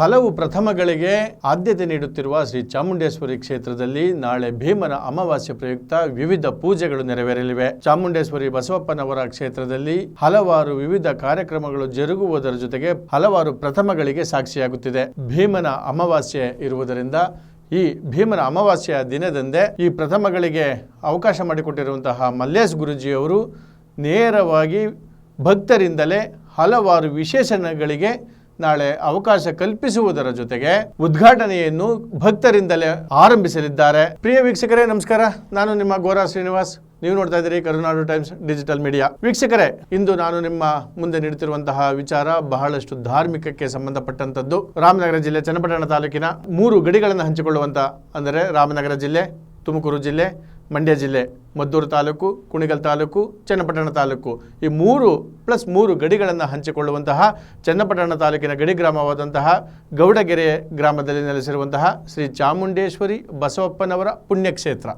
ಹಲವು ಪ್ರಥಮಗಳಿಗೆ ಆದ್ಯತೆ ನೀಡುತ್ತಿರುವ ಶ್ರೀ ಚಾಮುಂಡೇಶ್ವರಿ ಕ್ಷೇತ್ರದಲ್ಲಿ ನಾಳೆ ಭೀಮನ ಅಮಾವಾಸ್ಯೆ ಪ್ರಯುಕ್ತ ವಿವಿಧ ಪೂಜೆಗಳು ನೆರವೇರಲಿವೆ. ಚಾಮುಂಡೇಶ್ವರಿ ಬಸವಪ್ಪನವರ ಕ್ಷೇತ್ರದಲ್ಲಿ ಹಲವಾರು ವಿವಿಧ ಕಾರ್ಯಕ್ರಮಗಳು ಜರುಗುವುದರ ಜೊತೆಗೆ ಹಲವಾರು ಪ್ರಥಮಗಳಿಗೆ ಸಾಕ್ಷಿಯಾಗುತ್ತಿದೆ. ಭೀಮನ ಅಮಾವಾಸ್ಯೆ ಇರುವುದರಿಂದ ಈ ಭೀಮನ ಅಮಾವಾಸ್ಯೆಯ ದಿನದಂದೇ ಈ ಪ್ರಥಮಗಳಿಗೆ ಅವಕಾಶ ಮಾಡಿಕೊಟ್ಟಿರುವಂತಹ ಮಲ್ಲೇಶ್ ಗುರುಜಿಯವರು ನೇರವಾಗಿ ಭಕ್ತರಿಂದಲೇ ಹಲವಾರು ವಿಶೇಷಣಗಳಿಗೆ ನಾಳೆ ಅವಕಾಶ ಕಲ್ಪಿಸುವುದರ ಜೊತೆಗೆ ಉದ್ಘಾಟನೆಯನ್ನು ಭಕ್ತರಿಂದಲೇ ಆರಂಭಿಸಲಿದ್ದಾರೆ. ಪ್ರಿಯ ವೀಕ್ಷಕರೇ, ನಮಸ್ಕಾರ. ನಾನು ನಿಮ್ಮ ಗೋರಾ ಶ್ರೀನಿವಾಸ್. ನೀವು ನೋಡ್ತಾ ಇದ್ದೀರಿ ಕರುನಾಡು ಟೈಮ್ಸ್ ಡಿಜಿಟಲ್ ಮೀಡಿಯಾ. ವೀಕ್ಷಕರೇ, ಇಂದು ನಾನು ನಿಮ್ಮ ಮುಂದೆ ನೀಡುತ್ತಿರುವಂತಹ ವಿಚಾರ ಬಹಳಷ್ಟು ಧಾರ್ಮಿಕಕ್ಕೆ ಸಂಬಂಧಪಟ್ಟಂತದ್ದು ರಾಮನಗರ ಜಿಲ್ಲೆ ಚನ್ನಪಟ್ಟಣ ತಾಲೂಕಿನ ಮೂರು ಗಡಿಗಳನ್ನು ಹಂಚಿಕೊಳ್ಳುವಂತ, ಅಂದರೆ ರಾಮನಗರ ಜಿಲ್ಲೆ, ತುಮಕೂರು ಜಿಲ್ಲೆ ಮಂಡ್ಯ ಜಿಲ್ಲೆ, ಮದ್ದೂರು ತಾಲೂಕು, ಕುಣಿಗಲ್ ತಾಲೂಕು, ಚನ್ನಪಟ್ಟಣ ತಾಲೂಕು. ಈ ಮೂರು ಪ್ಲಸ್ ಮೂರು ಗಡಿಗಳನ್ನು ಹಂಚಿಕೊಳ್ಳುವಂತಹ ಚನ್ನಪಟ್ಟಣ ತಾಲೂಕಿನ ಗಡಿ ಗ್ರಾಮವಾದಂತಹ ಗೌಡಗೆರೆ ಗ್ರಾಮದಲ್ಲಿ ನೆಲೆಸಿರುವಂತಹ ಶ್ರೀ ಚಾಮುಂಡೇಶ್ವರಿ ಬಸವಪ್ಪನವರ ಪುಣ್ಯಕ್ಷೇತ್ರ.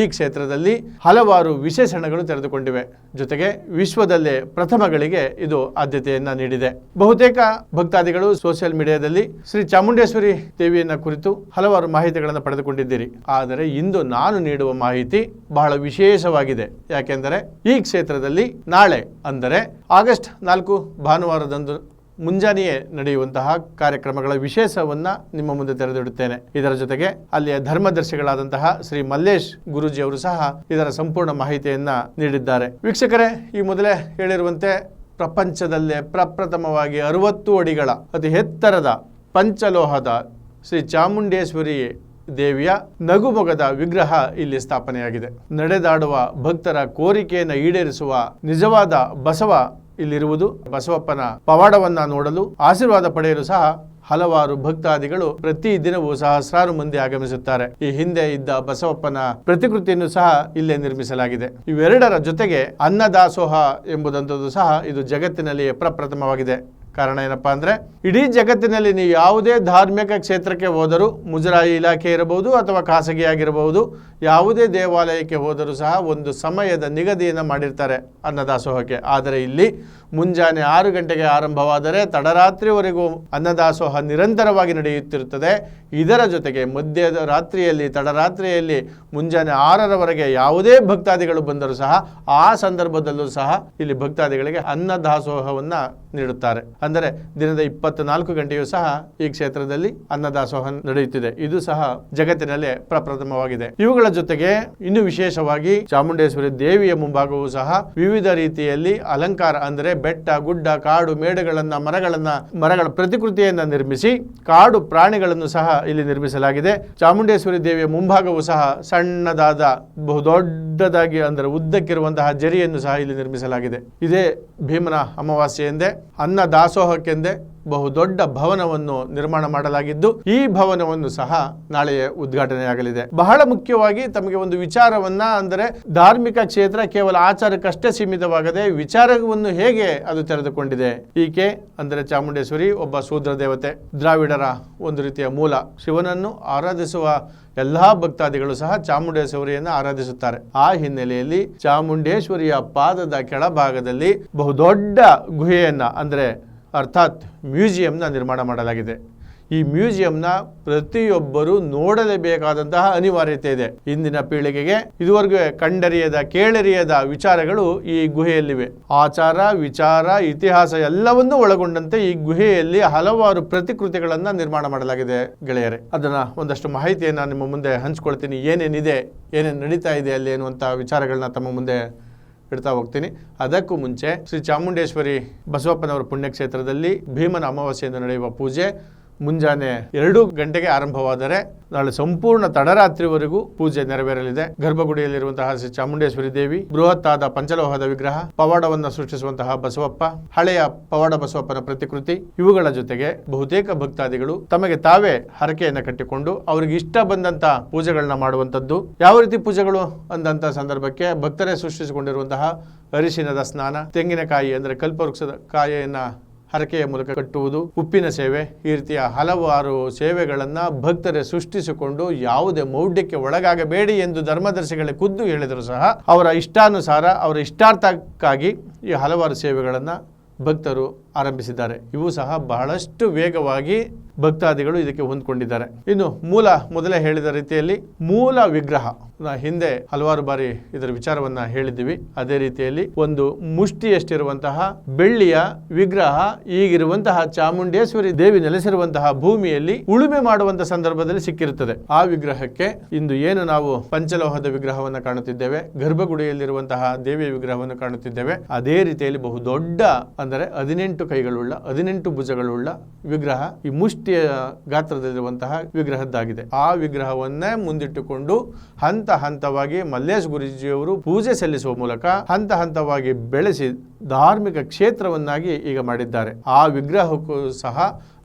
ಈ ಕ್ಷೇತ್ರದಲ್ಲಿ ಹಲವಾರು ವಿಶೇಷಣಗಳು ತೆರೆದುಕೊಂಡಿವೆ. ಜೊತೆಗೆ ವಿಶ್ವದಲ್ಲೇ ಪ್ರಥಮಗಳಿಗೆ ಇದು ಆದ್ಯತೆಯನ್ನ ನೀಡಿದೆ. ಬಹುತೇಕ ಭಕ್ತಾದಿಗಳು ಸೋಷಿಯಲ್ ಮೀಡಿಯಾದಲ್ಲಿ ಶ್ರೀ ಚಾಮುಂಡೇಶ್ವರಿ ದೇವಿಯನ್ನ ಕುರಿತು ಹಲವಾರು ಮಾಹಿತಿಗಳನ್ನು ಪಡೆದುಕೊಂಡಿದ್ದೀರಿ. ಆದರೆ ಇಂದು ನಾನು ನೀಡುವ ಮಾಹಿತಿ ಬಹಳ ವಿಶೇಷವಾಗಿದೆ. ಯಾಕೆಂದರೆ ಈ ಕ್ಷೇತ್ರದಲ್ಲಿ ನಾಳೆ ಅಂದರೆ ಆಗಸ್ಟ್ ನಾಲ್ಕು ಭಾನುವಾರದಂದು ಮುಂಜಾನೆಯೇ ನಡೆಯುವಂತಹ ಕಾರ್ಯಕ್ರಮಗಳ ವಿಶೇಷವನ್ನ ನಿಮ್ಮ ಮುಂದೆ ತೆರೆದಿಡುತ್ತೇನೆ. ಇದರ ಜೊತೆಗೆ ಅಲ್ಲಿಯ ಧರ್ಮದರ್ಶಿಗಳಾದಂತಹ ಶ್ರೀ ಮಲ್ಲೇಶ್ ಗುರುಜಿ ಅವರು ಸಹ ಇದರ ಸಂಪೂರ್ಣ ಮಾಹಿತಿಯನ್ನ ನೀಡಿದ್ದಾರೆ. ವೀಕ್ಷಕರೇ, ಈ ಮೊದಲೇ ಹೇಳಿರುವಂತೆ ಪ್ರಪಂಚದಲ್ಲೇ ಪ್ರಪ್ರಥಮವಾಗಿ ಅರವತ್ತು ಅಡಿಗಳ ಅತಿ ಎತ್ತರದ ಪಂಚಲೋಹದ ಶ್ರೀ ಚಾಮುಂಡೇಶ್ವರಿ ದೇವಿಯ ನಗುಮೊಗದ ವಿಗ್ರಹ ಇಲ್ಲಿ ಸ್ಥಾಪನೆಯಾಗಿದೆ. ನಡೆದಾಡುವ ಭಕ್ತರ ಕೋರಿಕೆಯನ್ನು ಈಡೇರಿಸುವ ನಿಜವಾದ ಬಸವ ಇಲ್ಲಿರುವುದು ಬಸವಪ್ಪನ ಪವಾಡವನ್ನ ನೋಡಲು ಆಶೀರ್ವಾದ ಪಡೆಯಲು ಸಹ ಹಲವಾರು ಭಕ್ತಾದಿಗಳು ಪ್ರತಿ ದಿನವೂ ಸಹಸ್ರಾರು ಮಂದಿ ಆಗಮಿಸುತ್ತಾರೆ. ಈ ಹಿಂದೆ ಇದ್ದ ಬಸವಪ್ಪನ ಪ್ರತಿಕೃತಿಯನ್ನು ಸಹ ಇಲ್ಲೇ ನಿರ್ಮಿಸಲಾಗಿದೆ. ಇವೆರಡರ ಜೊತೆಗೆ ಅನ್ನದಾಸೋಹ ಎಂಬುದಂಥದ್ದು ಸಹ ಇದು ಜಗತ್ತಿನಲ್ಲಿ ಪ್ರಪ್ರಥಮವಾಗಿದೆ. ಕಾರಣ ಏನಪ್ಪಾ ಅಂದ್ರೆ, ಇಡೀ ಜಗತ್ತಿನಲ್ಲಿ ನೀವು ಯಾವುದೇ ಧಾರ್ಮಿಕ ಕ್ಷೇತ್ರಕ್ಕೆ ಹೋದರೂ ಮುಜರಾಯಿ ಇಲಾಖೆ ಇರಬಹುದು ಅಥವಾ ಖಾಸಗಿಯಾಗಿರಬಹುದು ಯಾವುದೇ ದೇವಾಲಯಕ್ಕೆ ಹೋದರೂ ಸಹ ಒಂದು ಸಮಯದ ನಿಗದಿಯನ್ನು ಮಾಡಿರ್ತಾರೆ ಅನ್ನದಾಸೋಹಕ್ಕೆ. ಆದರೆ ಇಲ್ಲಿ ಮುಂಜಾನೆ ಆರು ಗಂಟೆಗೆ ಆರಂಭವಾದರೆ ತಡರಾತ್ರಿವರೆಗೂ ಅನ್ನದಾಸೋಹ ನಿರಂತರವಾಗಿ ನಡೆಯುತ್ತಿರುತ್ತದೆ. ಇದರ ಜೊತೆಗೆ ಮಧ್ಯದ ರಾತ್ರಿಯಲ್ಲಿ, ತಡರಾತ್ರಿಯಲ್ಲಿ ಮುಂಜಾನೆ ಆರರವರೆಗೆ ಯಾವುದೇ ಭಕ್ತಾದಿಗಳು ಬಂದರೂ ಸಹ ಆ ಸಂದರ್ಭದಲ್ಲೂ ಸಹ ಇಲ್ಲಿ ಭಕ್ತಾದಿಗಳಿಗೆ ಅನ್ನದಾಸೋಹವನ್ನ ನೀಡುತ್ತಾರೆ. ಅಂದರೆ ದಿನದ ಇಪ್ಪತ್ನಾಲ್ಕು ಗಂಟೆಯೂ ಸಹ ಈ ಕ್ಷೇತ್ರದಲ್ಲಿ ಅನ್ನದಾಸೋಹ ನಡೆಯುತ್ತಿದೆ. ಇದು ಸಹ ಜಗತ್ತಿನಲ್ಲಿ ಪ್ರಪ್ರಥಮವಾಗಿದೆ. ಇವುಗಳ ಜೊತೆಗೆ ಇನ್ನು ವಿಶೇಷವಾಗಿ ಚಾಮುಂಡೇಶ್ವರಿ ದೇವಿಯ ಮುಂಭಾಗವೂ ಸಹ ವಿವಿಧ ರೀತಿಯಲ್ಲಿ ಅಲಂಕಾರ ಅಂದರೆ ಬೆಟ್ಟ, ಗುಡ್ಡ, ಕಾಡು, ಮೇಡಗಳನ್ನು, ಮರಗಳನ್ನ, ಮರಗಳ ಪ್ರತಿಕೃತಿಯನ್ನ ನಿರ್ಮಿಸಿ ಕಾಡು ಪ್ರಾಣಿಗಳನ್ನು ಸಹ ಇಲ್ಲಿ ನಿರ್ಮಿಸಲಾಗಿದೆ. ಚಾಮುಂಡೇಶ್ವರಿ ದೇವಿಯ ಮುಂಭಾಗವೂ ಸಹ ಸಣ್ಣದಾದ, ಬಹುದೊಡ್ಡದಾಗಿ ಅಂದರೆ ಉದ್ದಕ್ಕಿರುವಂತಹ ಜರಿಯನ್ನು ಸಹ ಇಲ್ಲಿ ನಿರ್ಮಿಸಲಾಗಿದೆ. ಇದೇ ಭೀಮನ ಅಮಾವಾಸ್ಯೆ ಎಂದೇ ಅನ್ನ ದಾಸೋಹಕ್ಕೆಂದೇ ಬಹುದೊಡ್ಡ ಭವನವನ್ನು ನಿರ್ಮಾಣ ಮಾಡಲಾಗಿದ್ದು, ಈ ಭವನವನ್ನು ಸಹ ನಾಳೆಯೇ ಉದ್ಘಾಟನೆಯಾಗಲಿದೆ. ಬಹಳ ಮುಖ್ಯವಾಗಿ ತಮಗೆ ಒಂದು ವಿಚಾರವನ್ನ ಅಂದರೆ, ಧಾರ್ಮಿಕ ಕ್ಷೇತ್ರ ಕೇವಲ ಆಚಾರಕ್ಕಷ್ಟೇ ಸೀಮಿತವಾಗದೆ ವಿಚಾರವನ್ನು ಹೇಗೆ ಅದು ತೆರೆದುಕೊಂಡಿದೆ? ಈಕೆ ಅಂದರೆ ಚಾಮುಂಡೇಶ್ವರಿ, ಒಬ್ಬ ಶೂದ್ರ ದೇವತೆ. ದ್ರಾವಿಡರ ಒಂದು ರೀತಿಯ ಮೂಲ. ಶಿವನನ್ನು ಆರಾಧಿಸುವ ಎಲ್ಲಾ ಭಕ್ತಾದಿಗಳು ಸಹ ಚಾಮುಂಡೇಶ್ವರಿಯನ್ನು ಆರಾಧಿಸುತ್ತಾರೆ. ಆ ಹಿನ್ನೆಲೆಯಲ್ಲಿ ಚಾಮುಂಡೇಶ್ವರಿಯ ಪಾದದ ಕೆಳಭಾಗದಲ್ಲಿ ಬಹುದೊಡ್ಡ ಗುಹೆಯನ್ನ, ಅಂದರೆ ಅರ್ಥಾತ್ ಮ್ಯೂಸಿಯಂನ ನಿರ್ಮಾಣ ಮಾಡಲಾಗಿದೆ. ಈ ಮ್ಯೂಸಿಯಂನ ಪ್ರತಿಯೊಬ್ಬರೂ ನೋಡಲೇಬೇಕಾದಂತಹ ಅನಿವಾರ್ಯತೆ ಇದೆ. ಇಂದಿನ ಪೀಳಿಗೆಗೆ ಇದುವರೆಗೂ ಕಂಡರಿಯದ, ಕೇಳರಿಯದ ವಿಚಾರಗಳು ಈ ಗುಹೆಯಲ್ಲಿವೆ. ಆಚಾರ, ವಿಚಾರ, ಇತಿಹಾಸ ಎಲ್ಲವನ್ನೂ ಒಳಗೊಂಡಂತೆ ಈ ಗುಹೆಯಲ್ಲಿ ಹಲವಾರು ಪ್ರತಿಕೃತಿಗಳನ್ನು ನಿರ್ಮಾಣ ಮಾಡಲಾಗಿದೆ ಗೆಳೆಯರೆ. ಅದನ್ನ ಒಂದಷ್ಟು ಮಾಹಿತಿಯನ್ನು ನಿಮ್ಮ ಮುಂದೆ ಹಂಚ್ಕೊಳ್ತೀನಿ. ಏನೇನಿದೆ, ಏನೇನು ನಡೀತಾ ಇದೆ ಅಲ್ಲಿ ಅನ್ನುವಂಥ ವಿಚಾರಗಳನ್ನ ತಮ್ಮ ಮುಂದೆ ಇಡ್ತಾ ಹೋಗ್ತೀನಿ. ಅದಕ್ಕೂ ಮುಂಚೆ ಶ್ರೀ ಚಾಮುಂಡೇಶ್ವರಿ ಬಸವಪ್ಪನವರ ಪುಣ್ಯಕ್ಷೇತ್ರದಲ್ಲಿ ಭೀಮನ ಅಮಾವಾಸ್ಯೆಯಿಂದ ನಡೆಯುವ ಪೂಜೆ ಮುಂಜಾನೆ ಎರಡು ಗಂಟೆಗೆ ಆರಂಭವಾದರೆ ನಾಳೆ ಸಂಪೂರ್ಣ ತಡರಾತ್ರಿವರೆಗೂ ಪೂಜೆ ನೆರವೇರಲಿದೆ. ಗರ್ಭಗುಡಿಯಲ್ಲಿರುವಂತಹ ಶ್ರೀ ಚಾಮುಂಡೇಶ್ವರಿ ದೇವಿ, ಬೃಹತ್ತಾದ ಪಂಚಲೋಹದ ವಿಗ್ರಹ, ಪವಾಡವನ್ನು ಸೃಷ್ಟಿಸುವಂತಹ ಬಸವಪ್ಪ, ಹಳೆಯ ಪವಾಡ ಬಸವಪ್ಪನ ಪ್ರತಿಕೃತಿ, ಇವುಗಳ ಜೊತೆಗೆ ಬಹುತೇಕ ಭಕ್ತಾದಿಗಳು ತಮಗೆ ತಾವೇ ಹರಕೆಯನ್ನು ಕಟ್ಟಿಕೊಂಡು ಅವರಿಗೆ ಇಷ್ಟ ಬಂದಂತ ಪೂಜೆಗಳನ್ನ ಮಾಡುವಂಥದ್ದು. ಯಾವ ರೀತಿ ಪೂಜೆಗಳು? ಅಂದಂತ ಸಂದರ್ಭಕ್ಕೆ ಭಕ್ತರೇ ಸೃಷ್ಟಿಸಿಕೊಂಡಿರುವಂತಹ ಅರಿಶಿನದ ಸ್ನಾನ, ತೆಂಗಿನಕಾಯಿ ಅಂದರೆ ಕಲ್ಪವೃಕ್ಷದ ಕಾಯಿಯನ್ನ ಹರಕೆಯ ಮೂಲಕ ಕಟ್ಟುವುದು, ಉಪ್ಪಿನ ಸೇವೆ ಈ ರೀತಿಯ ಹಲವಾರು ಸೇವೆಗಳನ್ನು ಭಕ್ತರೇ ಸೃಷ್ಟಿಸಿಕೊಂಡು ಯಾವುದೇ ಮೌಢ್ಯಕ್ಕೆ ಒಳಗಾಗಬೇಡಿ ಎಂದು ಧರ್ಮದರ್ಶಿಗಳೇ ಖುದ್ದು ಹೇಳಿದರು ಸಹ ಅವರ ಇಷ್ಟಾನುಸಾರ, ಅವರ ಇಷ್ಟಾರ್ಥಕ್ಕಾಗಿ ಈ ಹಲವಾರು ಸೇವೆಗಳನ್ನು ಭಕ್ತರು ಆರಂಭಿಸಿದ್ದಾರೆ. ಇವು ಸಹ ಬಹಳಷ್ಟು ವೇಗವಾಗಿ ಭಕ್ತಾದಿಗಳು ಇದಕ್ಕೆ ಹೊಂದ್ಕೊಂಡಿದ್ದಾರೆ. ಇನ್ನು ಮೂಲ ಮೊದಲೇ ಹೇಳಿದ ರೀತಿಯಲ್ಲಿ ಮೂಲ ವಿಗ್ರಹ. ಹಿಂದೆ ಹಲವಾರು ಬಾರಿ ಇದರ ವಿಚಾರವನ್ನ ಹೇಳಿದ್ದೀವಿ. ಅದೇ ರೀತಿಯಲ್ಲಿ ಒಂದು ಮುಷ್ಟಿಯಷ್ಟಿರುವಂತಹ ಬೆಳ್ಳಿಯ ವಿಗ್ರಹ, ಈಗಿರುವಂತಹ ಚಾಮುಂಡೇಶ್ವರಿ ದೇವಿ ನೆಲೆಸಿರುವಂತಹ ಭೂಮಿಯಲ್ಲಿ ಉಳುಮೆ ಮಾಡುವಂತಹ ಸಂದರ್ಭದಲ್ಲಿ ಸಿಕ್ಕಿರುತ್ತದೆ. ಆ ವಿಗ್ರಹಕ್ಕೆ ಇಂದು ಏನು ನಾವು ಪಂಚಲೋಹದ ವಿಗ್ರಹವನ್ನು ಕಾಣುತ್ತಿದ್ದೇವೆ, ಗರ್ಭಗುಡಿಯಲ್ಲಿರುವಂತಹ ದೇವಿಯ ವಿಗ್ರಹವನ್ನು ಕಾಣುತ್ತಿದ್ದೇವೆ. ಅದೇ ರೀತಿಯಲ್ಲಿ ಬಹುದೊಡ್ಡ, ಅಂದರೆ ಹದಿನೆಂಟು ಕೈಗಳುಳ್ಳ, ಹದಿನೆಂಟು ಭುಜಗಳುಳ್ಳ ವಿಗ್ರಹ ಈ ಮುಷ್ಟಿಯ ಗಾತ್ರದಲ್ಲಿರುವಂತಹ ವಿಗ್ರಹದ್ದಾಗಿದೆ. ಆ ವಿಗ್ರಹವನ್ನೇ ಮುಂದಿಟ್ಟುಕೊಂಡು ಹಂತ ಹಂತವಾಗಿ ಮಲ್ಲೇಶ್ ಗುರುಜಿಯವರು ಪೂಜೆ ಸಲ್ಲಿಸುವ ಮೂಲಕ ಹಂತ ಹಂತವಾಗಿ ಬೆಳೆಸಿ ಧಾರ್ಮಿಕ ಕ್ಷೇತ್ರವನ್ನಾಗಿ ಈಗ ಮಾಡಿದ್ದಾರೆ. ಆ ವಿಗ್ರಹಕ್ಕೂ ಸಹ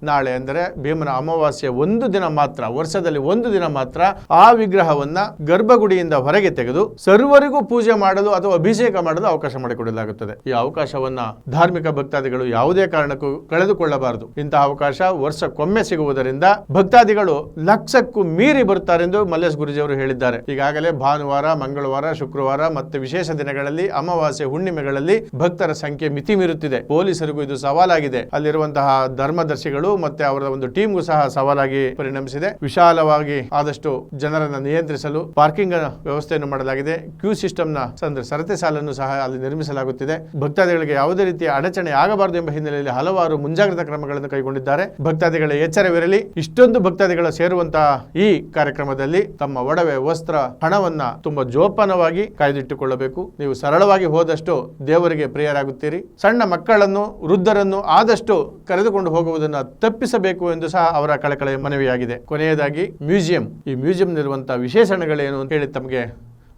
ನಾಳೆ ಅಂದರೆ ಭೀಮನ ಅಮಾವಾಸ್ಯ ಒಂದು ದಿನ ಮಾತ್ರ, ವರ್ಷದಲ್ಲಿ ಒಂದು ದಿನ ಮಾತ್ರ ಆ ವಿಗ್ರಹವನ್ನ ಗರ್ಭಗುಡಿಯಿಂದ ಹೊರಗೆ ತೆಗೆದು ಸರ್ವರಿಗೂ ಪೂಜೆ ಮಾಡಲು ಅಥವಾ ಅಭಿಷೇಕ ಮಾಡಲು ಅವಕಾಶ ಮಾಡಿಕೊಡಲಾಗುತ್ತದೆ. ಈ ಅವಕಾಶವನ್ನ ಧಾರ್ಮಿಕ ಭಕ್ತಾದಿಗಳು ಯಾವುದೇ ಕಾರಣಕ್ಕೂ ಕಳೆದುಕೊಳ್ಳಬಾರದು. ಇಂತಹ ಅವಕಾಶ ವರ್ಷಕ್ಕೊಮ್ಮೆ ಸಿಗುವುದರಿಂದ ಭಕ್ತಾದಿಗಳು ಲಕ್ಷಕ್ಕೂ ಮೀರಿ ಬರುತ್ತಾರೆಂದು ಮಲ್ಲೇಶ್ ಗುರುಜಿಯವರು ಹೇಳಿದ್ದಾರೆ. ಈಗಾಗಲೇ ಭಾನುವಾರ, ಮಂಗಳವಾರ, ಶುಕ್ರವಾರ ಮತ್ತು ವಿಶೇಷ ದಿನಗಳಲ್ಲಿ, ಅಮಾವಾಸ್ಯೆ ಹುಣ್ಣಿಮೆಗಳಲ್ಲಿ ಭಕ್ತರ ಸಂಖ್ಯೆ ಮಿತಿ ಮೀರುತ್ತಿದೆ ಪೊಲೀಸರಿಗೂ ಇದು ಸವಾಲಾಗಿದೆ. ಅಲ್ಲಿರುವಂತಹ ಧರ್ಮದರ್ಶಿಗಳು ಮತ್ತೆ ಅವರ ಒಂದು ಟೀಮ್ಗೂ ಸಹ ಸವಾಲಾಗಿ ಪರಿಣಮಿಸಿದೆ. ವಿಶಾಲವಾಗಿ ಆದಷ್ಟು ಜನರನ್ನ ನಿಯಂತ್ರಿಸಲು ಪಾರ್ಕಿಂಗ್ ವ್ಯವಸ್ಥೆಯನ್ನು ಮಾಡಲಾಗಿದೆ. ಕ್ಯೂ ಸಿಸ್ಟಮ್ನ ಸರತಿ ಸಾಲನ್ನು ಸಹ ಅಲ್ಲಿ ನಿರ್ಮಿಸಲಾಗುತ್ತಿದೆ. ಭಕ್ತಾದಿಗಳಿಗೆ ಯಾವುದೇ ರೀತಿಯ ಅಡಚಣೆ ಆಗಬಾರದು ಎಂಬ ಹಿನ್ನೆಲೆಯಲ್ಲಿ ಹಲವಾರು ಮುಂಜಾಗ್ರತಾ ಕ್ರಮಗಳನ್ನು ಕೈಗೊಂಡಿದ್ದಾರೆ. ಭಕ್ತಾದಿಗಳ ಎಚ್ಚರವಿರಲಿ. ಇಷ್ಟೊಂದು ಭಕ್ತಾದಿಗಳ ಸೇರುವಂತಹ ಈ ಕಾರ್ಯಕ್ರಮದಲ್ಲಿ ತಮ್ಮ ಒಡವೆ, ವಸ್ತ್ರ, ಹಣವನ್ನ ತುಂಬಾ ಜೋಪಾನವಾಗಿ ಕಾಯ್ದಿಟ್ಟುಕೊಳ್ಳಬೇಕು. ನೀವು ಸರಳವಾಗಿ ಹೋದಷ್ಟು ದೇವರಿಗೆ ಪ್ರಿಯರಾಗುತ್ತೀರಿ. ಸಣ್ಣ ಮಕ್ಕಳನ್ನು, ವೃದ್ಧರನ್ನು ಆದಷ್ಟು ಕರೆದುಕೊಂಡು ಹೋಗುವುದನ್ನು ತಪ್ಪಿಸಬೇಕು ಎಂದು ಸಹ ಅವರ ಕಳಕಳೆ ಮನವಿಯಾಗಿದೆ. ಕೊನೆಯದಾಗಿ ಮ್ಯೂಸಿಯಂ. ಈ ಮ್ಯೂಸಿಯಂನಲ್ಲಿರುವಂತಹ ವಿಶೇಷಣಗಳೇನು ಅಂತ ಹೇಳಿ ತಮಗೆ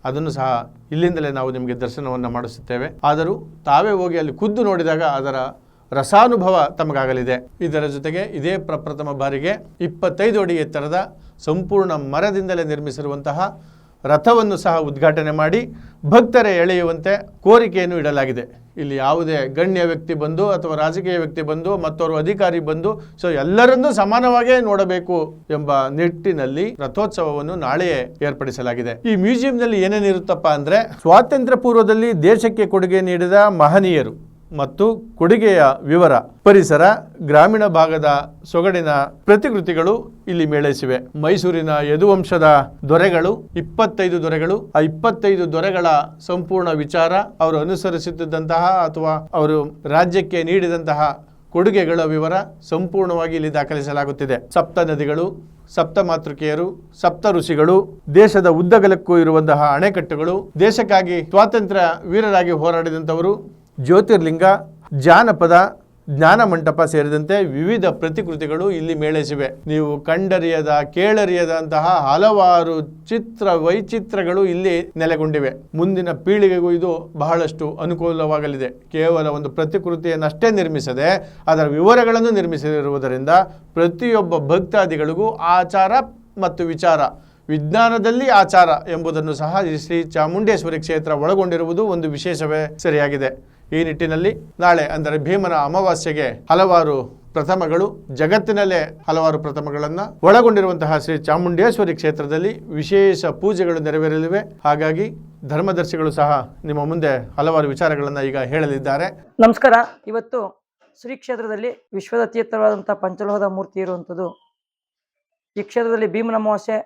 ಅದನ್ನು ಸಹ ಇಲ್ಲಿಂದಲೇ ನಾವು ನಿಮಗೆ ದರ್ಶನವನ್ನು ಮಾಡಿಸುತ್ತೇವೆ. ಆದರೂ ತಾವೇ ಹೋಗಿ ಅಲ್ಲಿ ಖುದ್ದು ನೋಡಿದಾಗ ಅದರ ರಸಾನುಭವ ತಮಗಾಗಲಿದೆ. ಇದರ ಜೊತೆಗೆ ಇದೇ ಪ್ರಪ್ರಥಮ ಬಾರಿಗೆ ಇಪ್ಪತ್ತೈದು ಅಡಿ ಎತ್ತರದ ಸಂಪೂರ್ಣ ಮರದಿಂದಲೇ ನಿರ್ಮಿಸಿರುವಂತಹ ರಥವನ್ನು ಸಹ ಉದ್ಘಾಟನೆ ಮಾಡಿ ಭಕ್ತರ ಎಳೆಯುವಂತೆ ಕೋರಿಕೆಯನ್ನು ಇಡಲಾಗಿದೆ. ಇಲ್ಲಿ ಯಾವುದೇ ಗಣ್ಯ ವ್ಯಕ್ತಿ ಬಂದು ಅಥವಾ ರಾಜಕೀಯ ವ್ಯಕ್ತಿ ಬಂದು ಮತ್ತವರು ಅಧಿಕಾರಿ ಬಂದು ಸೊ ಎಲ್ಲರನ್ನೂ ಸಮಾನವಾಗೇ ನೋಡಬೇಕು ಎಂಬ ನಿಟ್ಟಿನಲ್ಲಿ ರಥೋತ್ಸವವನ್ನು ನಾಳೆಯೇ ಏರ್ಪಡಿಸಲಾಗಿದೆ. ಈ ಮ್ಯೂಸಿಯಂನಲ್ಲಿ ಏನೇನಿರುತ್ತಪ್ಪ ಅಂದ್ರೆ ಸ್ವಾತಂತ್ರ್ಯ ಪೂರ್ವದಲ್ಲಿ ದೇಶಕ್ಕೆ ಕೊಡುಗೆ ನೀಡಿದ ಮಹನೀಯರು. ಮತ್ತು ಕೊಡುಗೆಯ ವಿವರ. ಪರಿಸರ, ಗ್ರಾಮೀಣ ಭಾಗದ ಸೊಗಡಿನ ಪ್ರತಿಕೃತಿಗಳು ಇಲ್ಲಿ ಮೇಳೈಸಿವೆ. ಮೈಸೂರಿನ ಯದುವಂಶದ ದೊರೆಗಳು, ಇಪ್ಪತ್ತೈದು ದೊರೆಗಳು, ಆ ಇಪ್ಪತ್ತೈದು ದೊರೆಗಳ ಸಂಪೂರ್ಣ ವಿಚಾರ ಅವರು ಅನುಸರಿಸುತ್ತಿದ್ದಂತಹ ಅಥವಾ ಅವರು ರಾಜ್ಯಕ್ಕೆ ನೀಡಿದಂತಹ ಕೊಡುಗೆಗಳ ವಿವರ ಸಂಪೂರ್ಣವಾಗಿ ಇಲ್ಲಿ ದಾಖಲಿಸಲಾಗುತ್ತಿದೆ. ಸಪ್ತ ನದಿಗಳು, ಸಪ್ತ ಮಾತೃಕೆಯರು, ಸಪ್ತ ಋಷಿಗಳು, ದೇಶದ ಉದ್ದಗಲಕ್ಕೂ ಇರುವಂತಹ ಅಣೆಕಟ್ಟುಗಳು, ದೇಶಕ್ಕಾಗಿ ಸ್ವಾತಂತ್ರ್ಯ ವೀರರಾಗಿ ಹೋರಾಡಿದಂಥವರು ಜ್ಯೋತಿರ್ಲಿಂಗ, ಜಾನಪದ ಜ್ಞಾನ ಮಂಟಪ ಸೇರಿದಂತೆ ವಿವಿಧ ಪ್ರತಿಕೃತಿಗಳು ಇಲ್ಲಿ ಮೇಳೈಸಿವೆ. ನೀವು ಕಂಡರಿಯದ, ಕೇಳರಿಯದಂತಹ ಹಲವಾರು ಚಿತ್ರ ವೈಚಿತ್ರಗಳು ಇಲ್ಲಿ ನೆಲೆಗೊಂಡಿವೆ. ಮುಂದಿನ ಪೀಳಿಗೆಗೂ ಇದು ಬಹಳಷ್ಟು ಅನುಕೂಲವಾಗಲಿದೆ. ಕೇವಲ ಒಂದು ಪ್ರತಿಕೃತಿಯನ್ನಷ್ಟೇ ನಿರ್ಮಿಸದೆ, ಅದರ ವಿವರಗಳನ್ನು ನಿರ್ಮಿಸಿರುವುದರಿಂದ ಪ್ರತಿಯೊಬ್ಬ ಭಕ್ತಾದಿಗಳಿಗೂ ಆಚಾರ ಮತ್ತು ವಿಚಾರ ವಿಜ್ಞಾನದಲ್ಲಿ ಆಚಾರ ಎಂಬುದನ್ನು ಸಹ ಶ್ರೀ ಚಾಮುಂಡೇಶ್ವರಿ ಕ್ಷೇತ್ರ ಒಳಗೊಂಡಿರುವುದು ಒಂದು ವಿಶೇಷವೇ ಸರಿಯಾಗಿದೆ. ಈ ನಿಟ್ಟಿನಲ್ಲಿ ನಾಳೆ ಅಂದರೆ ಭೀಮನ ಅಮಾವಾಸ್ಯೆಗೆ ಹಲವಾರು ಪ್ರಥಮಗಳು, ಜಗತ್ತಿನಲ್ಲೇ ಹಲವಾರು ಪ್ರಥಮಗಳನ್ನು ಒಳಗೊಂಡಿರುವಂತಹ ಶ್ರೀ ಚಾಮುಂಡೇಶ್ವರಿ ಕ್ಷೇತ್ರದಲ್ಲಿ ವಿಶೇಷ ಪೂಜೆಗಳು ನೆರವೇರಲಿವೆ. ಹಾಗಾಗಿ ಧರ್ಮದರ್ಶಿಗಳು ಸಹ ನಿಮ್ಮ ಮುಂದೆ ಹಲವಾರು ವಿಚಾರಗಳನ್ನು ಈಗ ಹೇಳಲಿದ್ದಾರೆ. ನಮಸ್ಕಾರ. ಇವತ್ತು ಶ್ರೀ ಕ್ಷೇತ್ರದಲ್ಲಿ ವಿಶ್ವದ ತೀರ್ಥವಾದಂಥ ಪಂಚಲೋಹದ ಮೂರ್ತಿ ಇರುವಂಥದ್ದು. ಈ ಕ್ಷೇತ್ರದಲ್ಲಿ ಭೀಮನ ಅಮಾವಾಸ್ಯೆ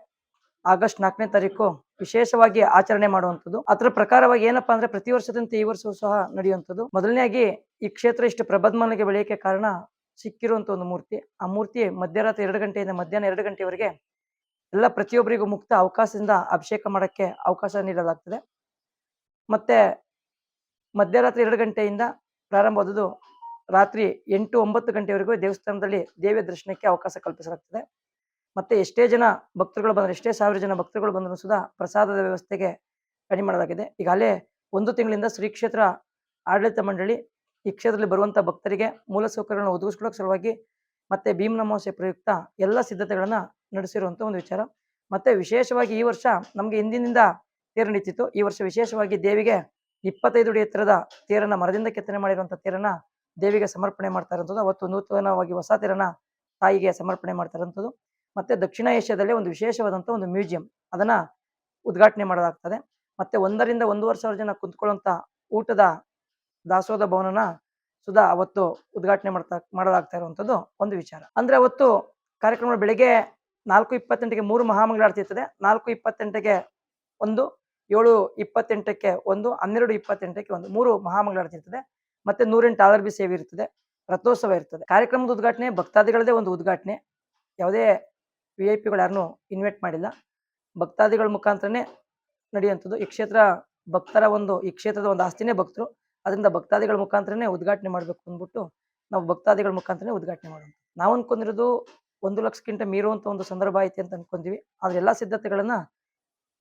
ಆಗಸ್ಟ್ ನಾಲ್ಕನೇ ತಾರೀಕು ವಿಶೇಷವಾಗಿ ಆಚರಣೆ ಮಾಡುವಂಥದ್ದು. ಅದರ ಪ್ರಕಾರವಾಗಿ ಏನಪ್ಪಾ ಅಂದ್ರೆ ಪ್ರತಿ ವರ್ಷದಂತೆ ಈ ವರ್ಷವೂ ಸಹ ನಡೆಯುವಂಥದ್ದು. ಮೊದಲನೇಯಾಗಿ ಈ ಕ್ಷೇತ್ರ ಇಷ್ಟು ಪ್ರಬದ್ಧಮಾನಿಗೆ ಬೆಳೆಯಕ್ಕೆ ಕಾರಣ ಸಿಕ್ಕಿರುವಂತ ಒಂದು ಮೂರ್ತಿ. ಆ ಮೂರ್ತಿ ಮಧ್ಯರಾತ್ರಿ ಎರಡು ಗಂಟೆಯಿಂದ ಮಧ್ಯಾಹ್ನ ಎರಡು ಗಂಟೆವರೆಗೆ ಎಲ್ಲ ಪ್ರತಿಯೊಬ್ಬರಿಗೂ ಮುಕ್ತ ಅವಕಾಶದಿಂದ ಅಭಿಷೇಕ ಮಾಡಕ್ಕೆ ಅವಕಾಶ ನೀಡಲಾಗ್ತದೆ. ಮತ್ತೆ ಮಧ್ಯರಾತ್ರಿ ಎರಡು ಗಂಟೆಯಿಂದ ಪ್ರಾರಂಭವಾದದ್ದು ರಾತ್ರಿ ಎಂಟು ಒಂಬತ್ತು ಗಂಟೆವರೆಗೂ ದೇವಸ್ಥಾನದಲ್ಲಿ ದೇವಿಯ ದರ್ಶನಕ್ಕೆ ಅವಕಾಶ ಕಲ್ಪಿಸಲಾಗ್ತದೆ. ಮತ್ತೆ ಎಷ್ಟೇ ಜನ ಭಕ್ತರುಗಳು ಬಂದರೆ, ಎಷ್ಟೇ ಸಾವಿರ ಜನ ಭಕ್ತರುಗಳು ಬಂದರೂ ಸುಧಾ ಪ್ರಸಾದದ ವ್ಯವಸ್ಥೆಗೆ ಕಡಿಮೆ ಮಾಡಲಾಗಿದೆ. ಈಗಾಗಲೇ ಒಂದು ತಿಂಗಳಿಂದ ಶ್ರೀ ಕ್ಷೇತ್ರ ಆಡಳಿತ ಮಂಡಳಿ ಈ ಕ್ಷೇತ್ರದಲ್ಲಿ ಬರುವಂಥ ಭಕ್ತರಿಗೆ ಮೂಲಸೌಕರ್ಯಗಳನ್ನು ಒದಗಿಸ್ಕೊಳ್ಳೋಕೆ ಸಲುವಾಗಿ ಮತ್ತೆ ಭೀಮನ ಅಮಾವಾಸ್ಯೆ ಪ್ರಯುಕ್ತ ಎಲ್ಲ ಸಿದ್ಧತೆಗಳನ್ನು ನಡೆಸಿರುವಂಥ ಒಂದು ವಿಚಾರ. ಮತ್ತೆ ವಿಶೇಷವಾಗಿ ಈ ವರ್ಷ ನಮಗೆ ಹಿಂದಿನಿಂದ ತೇರು ನಡೀತಿತ್ತು. ಈ ವರ್ಷ ವಿಶೇಷವಾಗಿ ದೇವಿಗೆ ಇಪ್ಪತ್ತೈದು ಅಡಿ ಎತ್ತರದ ತೇರನ್ನು ಮರದಿಂದ ಕೆತ್ತನೆ ಮಾಡಿರುವಂಥ ತೇರನ್ನು ದೇವಿಗೆ ಸಮರ್ಪಣೆ ಮಾಡ್ತಾ ಇರೋಂಥದ್ದು ಅವತ್ತು ನೂತನವಾಗಿ ಹೊಸ ತೇರನ್ನು ತಾಯಿಗೆ ಸಮರ್ಪಣೆ ಮಾಡ್ತಾ ಇರೋಂಥದ್ದು ಮತ್ತೆ ದಕ್ಷಿಣ ಏಷ್ಯಾದಲ್ಲೇ ಒಂದು ವಿಶೇಷವಾದಂಥ ಒಂದು ಮ್ಯೂಸಿಯಂ. ಅದನ್ನ ಉದ್ಘಾಟನೆ ಮಾಡಲಾಗ್ತದೆ. ಮತ್ತೆ ಒಂದರಿಂದ ಒಂದೂವರೆ ಸಾವಿರ ಜನ ಕುಂತ್ಕೊಳ್ಳುವಂಥ ಊಟದ ದಾಸೋಹ ಭವನನ ಸುಧಾ ಅವತ್ತು ಉದ್ಘಾಟನೆ ಮಾಡ್ತಾ, ಮಾಡಲಾಗ್ತಾ ಇರುವಂಥದ್ದು ಒಂದು ವಿಚಾರ. ಅಂದ್ರೆ ಅವತ್ತು ಕಾರ್ಯಕ್ರಮ ಬೆಳಿಗ್ಗೆ ನಾಲ್ಕು ಇಪ್ಪತ್ತೆಂಟಿಗೆ ಮೂರು ಮಹಾಮಂಗಳಾರತಿ ಇರ್ತದೆ. ನಾಲ್ಕು ಇಪ್ಪತ್ತೆಂಟಿಗೆ ಒಂದು, ಏಳು ಇಪ್ಪತ್ತೆಂಟಕ್ಕೆ ಒಂದು, ಹನ್ನೆರಡು ಇಪ್ಪತ್ತೆಂಟಕ್ಕೆ ಒಂದು, ಮೂರು ಮಹಾಮಂಗಳಾರತಿ ಇರ್ತದೆ. ಮತ್ತೆ ನೂರೆಂಟು ಆಲರ್ಬಿ ಸೇವೆ ಇರ್ತದೆ. ರಥೋತ್ಸವ ಇರ್ತದೆ. ಕಾರ್ಯಕ್ರಮದ ಉದ್ಘಾಟನೆ ಭಕ್ತಾದಿಗಳದೇ ಒಂದು ಉದ್ಘಾಟನೆ. ಯಾವುದೇ ವಿ ಐ ಪಿಗಳು ಯಾರನ್ನೂ ಇನ್ವೈಟ್ ಮಾಡಿಲ್ಲ. ಭಕ್ತಾದಿಗಳ ಮುಖಾಂತರನೇ ನಡೆಯುವಂಥದ್ದು. ಈ ಕ್ಷೇತ್ರ ಭಕ್ತರ ಒಂದು, ಈ ಕ್ಷೇತ್ರದ ಒಂದು ಆಸ್ತಿನೇ ಭಕ್ತರು. ಅದರಿಂದ ಭಕ್ತಾದಿಗಳ ಮುಖಾಂತರನೇ ಉದ್ಘಾಟನೆ ಮಾಡಬೇಕು ಅಂದ್ಬಿಟ್ಟು ನಾವು ಭಕ್ತಾದಿಗಳ ಮುಖಾಂತರನೇ ಉದ್ಘಾಟನೆ ಮಾಡೋಣ ನಾವು ಅನ್ಕೊಂಡಿರೋದು ಒಂದು ಲಕ್ಷಕ್ಕಿಂತ ಮೀರುವಂಥ ಒಂದು ಸಂದರ್ಭ ಐತೆ ಅಂತ ಅಂದ್ಕೊಂತೀವಿ ಆದರೆ ಎಲ್ಲ ಸಿದ್ಧತೆಗಳನ್ನ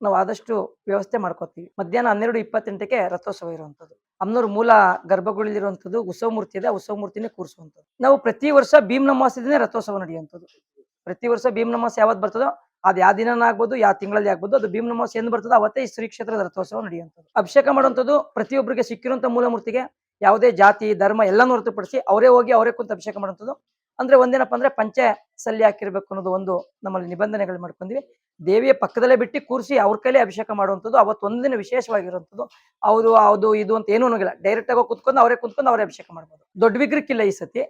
ನಾವು ಆದಷ್ಟು ವ್ಯವಸ್ಥೆ ಮಾಡ್ಕೋತೀವಿ. ಮಧ್ಯಾಹ್ನ ಹನ್ನೆರಡು ಇಪ್ಪತ್ತೆಂಟಕ್ಕೆ ರಥೋತ್ಸವ ಇರುವಂಥದ್ದು. ಅಮ್ನೂರು ಮೂಲ ಗರ್ಭಗುಳಿರುವಂಥದ್ದು ಉತ್ಸವ ಮೂರ್ತಿ ಇದೆ ಉತ್ಸವ ಮೂರ್ತಿನೇ ಕೂರಿಸುವಂಥದ್ದು. ನಾವು ಪ್ರತಿ ವರ್ಷ ಭೀಮ್ ನಮಾಸದಿನೇ ರಥೋತ್ಸವ ನಡೆಯುವಂಥದ್ದು. ಪ್ರತಿ ವರ್ಷ ಭೀಮ ನಮಾಸ ಯಾವತ್ತು ಬರ್ತದೋ ಅದು ಯಾವ ದಿನ ಆಗ್ಬೋದು ಯಾವ ತಿಂಗಳಲ್ಲಿ ಆಗ್ಬೋದು, ಅದು ಭೀಮ ನಮಾಸ ಎಂದು ಬರ್ತದೋ ಅವತ್ತೇ ಈ ಶ್ರೀ ಕ್ಷೇತ್ರದ ರಥೋತ್ಸವ ನಡೆಯುವಂಥದ್ದು. ಅಭಿಷೇಕ ಮಾಡುವಂಥದ್ದು ಪ್ರತಿಯೊಬ್ಬರಿಗೆ ಸಿಕ್ಕಿರುವಂಥ ಮೂಲಮೂರ್ತಿಗೆ ಯಾವುದೇ ಜಾತಿ, ಧರ್ಮ ಎಲ್ಲಾನು ಹೊರತುಪಡಿಸಿ ಅವರೇ ಹೋಗಿ ಅವರೇ ಕುಂತ ಅಭಿಷೇಕ ಮಾಡುವಂಥದ್ದು. ಅಂದ್ರೆ ಒಂದೇನಪ್ಪ ಅಂದ್ರೆ ಪಂಚೆ ಸಲ್ಲಿ ಹಾಕಿರ್ಬೇಕು ಅನ್ನೋದು ಒಂದು ನಮ್ಮಲ್ಲಿ ನಿಬಂಧನೆಗಳು ಮಾಡ್ಕೊಂಡ್ವಿ. ದೇವಿಯ ಪಕ್ಕದಲ್ಲೇ ಬಿಟ್ಟು ಕೂರಿಸಿ ಅವ್ರ ಕೈಲೇ ಅಭಿಷೇಕ ಮಾಡುವಂಥದ್ದು, ಅವತ್ತು ಒಂದಿನ ವಿಶೇಷವಾಗಿರುವಂಥದ್ದು. ಅವರು, ಅದು, ಇದು ಅಂತ ಏನೂ ಅನ್ನೋಂಗಿಲ್ಲ. ಡೈರೆಕ್ಟ್ ಆಗಿ ಕುತ್ಕೊಂಡು ಅವರೇ ಕುತ್ಕೊಂಡು ಅವರೇ ಅಭಿಷೇಕ ಮಾಡ್ಬೋದು. ದೊಡ್ಡ ವಿಗ್ರಹಕ್ಕಿಲ್ಲ ಈ ಸತಿ.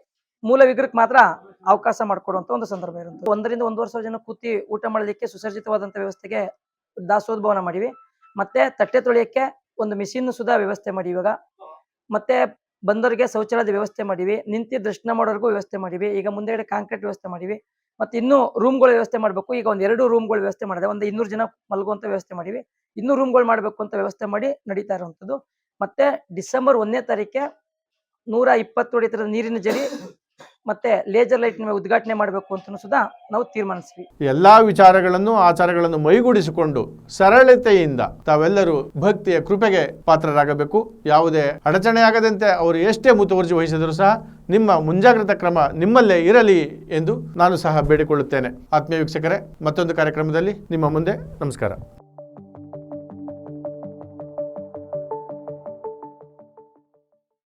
ಮೂಲ ವಿಗ್ರಹಕ್ಕೆ ಮಾತ್ರ ಅವಕಾಶ ಮಾಡಿಕೊಡುವಂತ ಒಂದು ಸಂದರ್ಭ ಇರುತ್ತೆ ಒಂದರಿಂದ ಒಂದೂವರೆ ಸಾವಿರ ಜನ ಕೂತಿ ಊಟ ಮಾಡಲಿಕ್ಕೆ ಸುಸರ್ಜಿತವಾದಂಥ ವ್ಯವಸ್ಥೆಗೆ ದಾಸೋದ್ಭವನ ಮಾಡಿವಿ. ಮತ್ತೆ ತಟ್ಟೆ ತೊಳೆಯಕ್ಕೆ ಒಂದು ಮಿಷಿನ್ ಸುಧಾ ವ್ಯವಸ್ಥೆ ಮಾಡಿ ಇವಾಗ. ಮತ್ತೆ ಬಂದವರಿಗೆ ಶೌಚಾಲಯದ ವ್ಯವಸ್ಥೆ ಮಾಡಿವಿ. ನಿಂತಿ ದರ್ಶನ ಮಾಡೋರಿಗೂ ವ್ಯವಸ್ಥೆ ಮಾಡಿವಿ. ಈಗ ಮುಂದೆಗಡೆ ಕಾಂಕ್ರೀಟ್ ವ್ಯವಸ್ಥೆ ಮಾಡಿವಿ. ಮತ್ತೆ ಇನ್ನೂ ರೂಮ್ಗಳ ವ್ಯವಸ್ಥೆ ಮಾಡಬೇಕು. ಈಗ ಒಂದ್ ಎರಡು ರೂಮ್ಗಳ ವ್ಯವಸ್ಥೆ ಮಾಡಿದೆ. ಒಂದು ಇನ್ನೂರು ಜನ ಮಲಗುವಂತ ವ್ಯವಸ್ಥೆ ಮಾಡಿವಿ. ಇನ್ನೂ ರೂಮ್ಗಳು ಮಾಡಬೇಕು ಅಂತ ವ್ಯವಸ್ಥೆ ಮಾಡಿ ನಡೀತಾ ಇರುವಂಥದ್ದು. ಮತ್ತೆ ಡಿಸೆಂಬರ್ ಒಂದನೇ ತಾರೀಕೆ ನೂರ ಇಪ್ಪತ್ತು ನೀರಿನ ಜರಿ ಮತ್ತೆ ಲೇಜರ್ ಲೈಟ್ ಉದ್ಘಾಟನೆ ಮಾಡಬೇಕು ಅಂತ ಸುಧಾ ನಾವು ತೀರ್ಮಾನಿಸಿವಿ ಎಲ್ಲಾ ವಿಚಾರಗಳನ್ನು, ಆಚಾರಗಳನ್ನು ಮೈಗೂಡಿಸಿಕೊಂಡು ಸರಳತೆಯಿಂದ ತಾವೆಲ್ಲರೂ ಭಕ್ತಿಯ ಕೃಪೆಗೆ ಪಾತ್ರರಾಗಬೇಕು. ಯಾವುದೇ ಅಡಚಣೆಯಾಗದಂತೆ ಅವರು ಎಷ್ಟೇ ಮುತುವರ್ಜಿ ವಹಿಸಿದರೂ ಸಹ ನಿಮ್ಮ ಮುಂಜಾಗ್ರತಾ ಕ್ರಮ ನಿಮ್ಮಲ್ಲೇ ಇರಲಿ ಎಂದು ನಾನು ಸಹ ಬೇಡಿಕೊಳ್ಳುತ್ತೇನೆ. ಆತ್ಮೀಯ ವೀಕ್ಷಕರೇ, ಮತ್ತೊಂದು ಕಾರ್ಯಕ್ರಮದಲ್ಲಿ ನಿಮ್ಮ ಮುಂದೆ ನಮಸ್ಕಾರ.